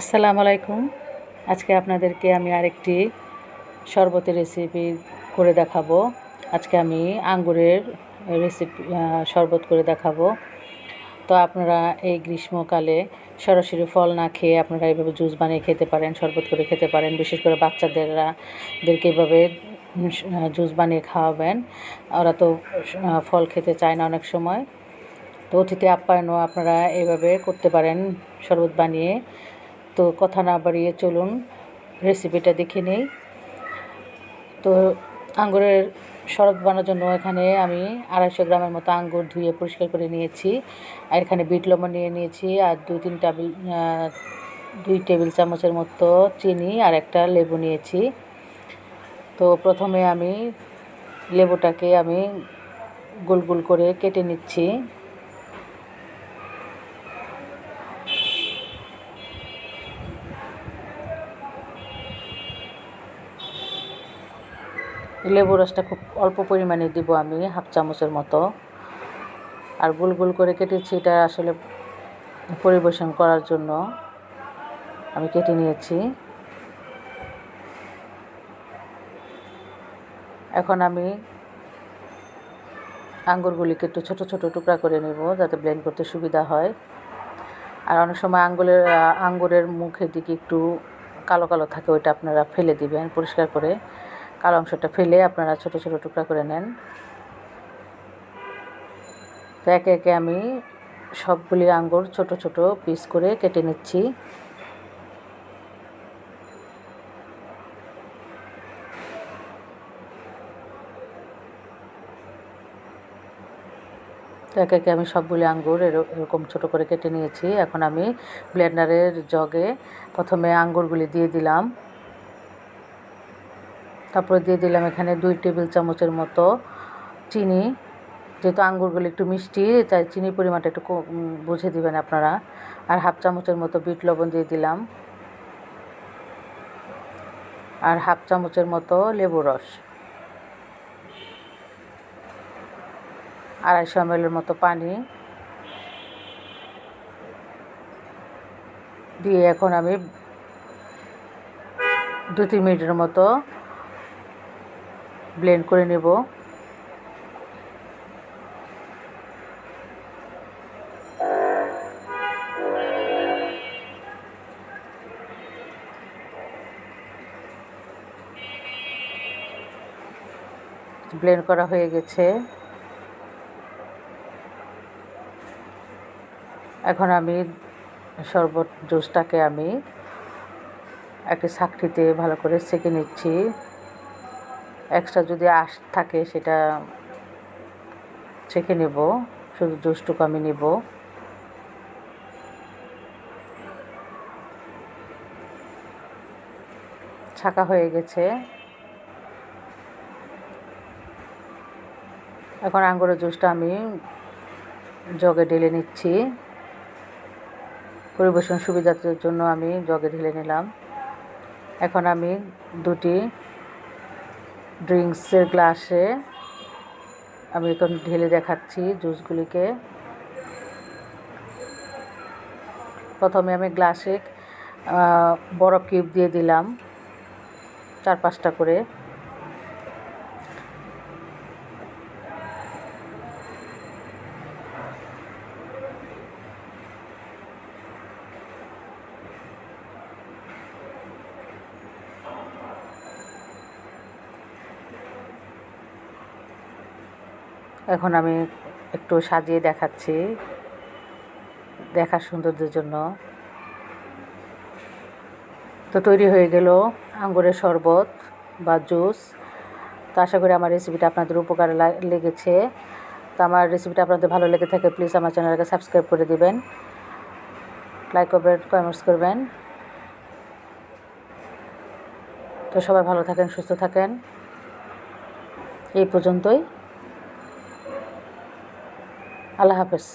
আসসালামু আলাইকুম। আজকে আপনাদেরকে আমি আরেকটি শরবতের রেসিপি করে দেখাবো। আজকে আমি আঙ্গুরের রেসিপি শরবত করে দেখাবো। তো আপনারা এই গ্রীষ্মকালে সরাসরি ফল না খেয়ে আপনারা এইভাবে জুস বানিয়ে খেতে পারেন, শরবত করে খেতে পারেন। বিশেষ করে বাচ্চাদেররা দেরকে এভাবে জুস বানিয়ে খাওয়াবেন। ওরা তো ফল খেতে চায় না অনেক সময়। তো অতিথি আপ্যায়নও আপনারা এইভাবে করতে পারেন, শরবত বানিয়ে। তো কথা না বাড়িয়ে চলুন রেসিপিটা দেখে নেই। তো আঙ্গুরের শরবত বানানোর জন্য এখানে আমি আড়াইশো গ্রামের মতো আঙ্গুর ধুয়ে পরিষ্কার করে নিয়েছি। আর এখানে বিট লবণ নিয়ে নিয়েছি আর দুই তিন টেবিল দুই টেবিল চামচের মতো চিনি আর একটা লেবু নিয়েছি। তো প্রথমে আমি লেবুটাকে আমি গোল গোল করে কেটে নিচ্ছি। লেবু রসটা খুব অল্প পরিমাণে দিব আমি, হাফ চামচের মতো। আর গোল গোল করে কেটেছি, এটা আসলে পরিবেশন করার জন্য আমি কেটে নিয়েছি। এখন আমি আঙ্গুরগুলিকে একটু ছোট ছোট টুকরা করে নেব যাতে ব্লেন্ড করতে সুবিধা হয়। আর অনেক সময় আঙ্গুলের, আঙ্গুরের মুখের দিকে একটু কালো কালো থাকে, ওইটা আপনারা ফেলে দিবেন পরিষ্কার করে। কালো অংশটা ফেলে আপনারা ছোট ছোট টুকরা করে নেন। তো একে একে আমি সবগুলি আঙ্গুর ছোট ছোট পিস করে কেটে নিচ্ছি। একে একে আমি সবগুলি আঙ্গুর এরকম ছোট করে কেটে নিয়েছি। এখন আমি ব্লেন্ডারের জগে প্রথমে আঙ্গুরগুলি দিয়ে দিলাম। তারপরে দিয়ে দিলাম এখানে দুই টেবিল চামচের মতো চিনি, যেহেতু আঙ্গুরগুলো একটু মিষ্টি, তাই চিনির পরিমাণটা একটু বুঝে দিবেন আপনারা। আর হাফ চামচের মতো বিট লবণ দিয়ে দিলাম। আর হাফ চামচের মতো লেবু রস। আড়াইশো এমএলের মতো পানি। দিয়ে এখন আমি দু তিন মিনিটের মতো ব্লেন্ড করে নেব। ব্লেন্ড করা হয়ে গেছে। এখন আমি শরবত জুসটাকে আমি একটি সাকটিতে ভালো করে সেঁকে নিচ্ছি। এক্সট্রা যদি আশ থাকে সেটা ছেঁকে নেব, শুধু জুসটুকু আমি নেব। ছাকা হয়ে গেছে। এখন আঙ্গুরের জুসটা আমি জগে ঢেলে নিচ্ছি। পরিবেশন সুবিধার জন্য আমি জগে ঢেলে নিলাম। এখন আমি দুটি ড্রিঙ্কসের গ্লাসে আমি এখন ঢেলে দেখাচ্ছি জুসগুলিকে। প্রথমে আমি গ্লাসে বরফ কিউব দিয়ে দিলাম চার পাঁচটা করে। এখন আমি একটু সাজিয়ে দেখাচ্ছি দেখার সৌন্দর্যের জন্য। তো তৈরি হয়ে গেল আঙ্গুরের শরবত বা জুস। তো আশা করি আমার রেসিপিটা আপনাদের উপকারে লেগেছে। তো আমার রেসিপিটা আপনাদের ভালো লেগে থাকে প্লিজ আমার চ্যানেলকে সাবস্ক্রাইব করে দিবেন। লাইক করবেন কমেন্টস করবেন। তো সবাই ভালো থাকেন, সুস্থ থাকেন। এই পর্যন্তই। আল্লাহ হাফেজ।